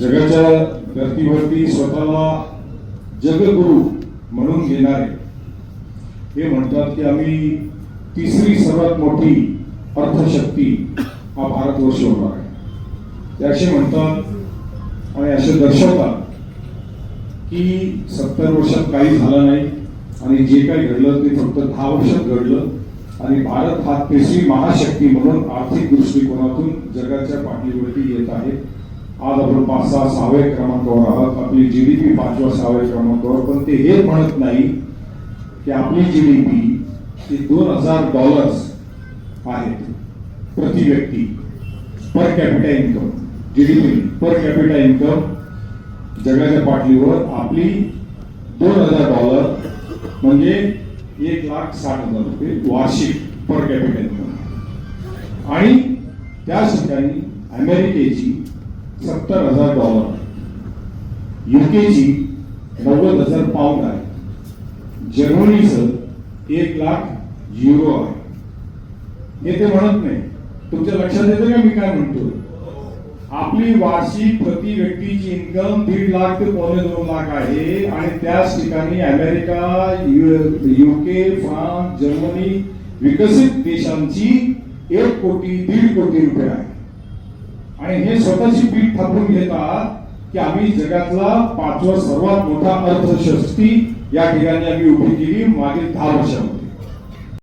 जगाच्या धर्तीवरती स्वतःला जगगुरु म्हणून घेणारे. हे म्हणतात की आम्ही तिसरी सर्वात मोठी अर्थशक्ती हा भारतवर्ष होणार आहे. ते असे म्हणतात आणि असे दर्शवतात की सत्तर वर्षात काही झालं नाही आणि जे काही घडलं ते फक्त दहा वर्षात घडलं आणि भारत हा तिसरी महाशक्ती म्हणून आर्थिक दृष्टिकोनातून जगाच्या पाठीवरती येत आहे. आज आपण पाच सहा सहाव्या क्रमांकावर आहोत. आपली जीडीपी पाचव्या सहाव्या क्रमांकावर पण ते हे म्हणत नाही की आपली जीडीपी ही दोन हजार डॉलर्स आहेत प्रति व्यक्ती per capita income GDP per capita income जगाच्या पाठलीवर आपली दोन हजार डॉलर म्हणजे एक लाख साठ हजार रुपये वार्षिक पर कॅपिटा इन्कम आणि त्याच ठिकाणी अमेरिकेची सत्तर हजार डॉलर युकेची नव्वद हजार पाऊंड आहे. जर्मनीचं एक लाख युरो आहे. हे ते म्हणत नाही. तुमच्या लक्षात येतं का मी काय म्हणतो? आपली वार्षिक प्रति व्यक्तीची इन्कम दीड लाख ते पावणे दोन लाख आहे आणि त्याच ठिकाणी अमेरिका युके फ्रान्स जर्मनी विकसित देशांची एक कोटी दीड कोटी रुपये आहे. आणि हे स्वतःची पीठ थापून घेतात की आम्ही जगातला पाचवा सर्वात मोठा अर्थशस्ती या ठिकाणी आम्ही उभी केली मागील दहा वर्षामध्ये.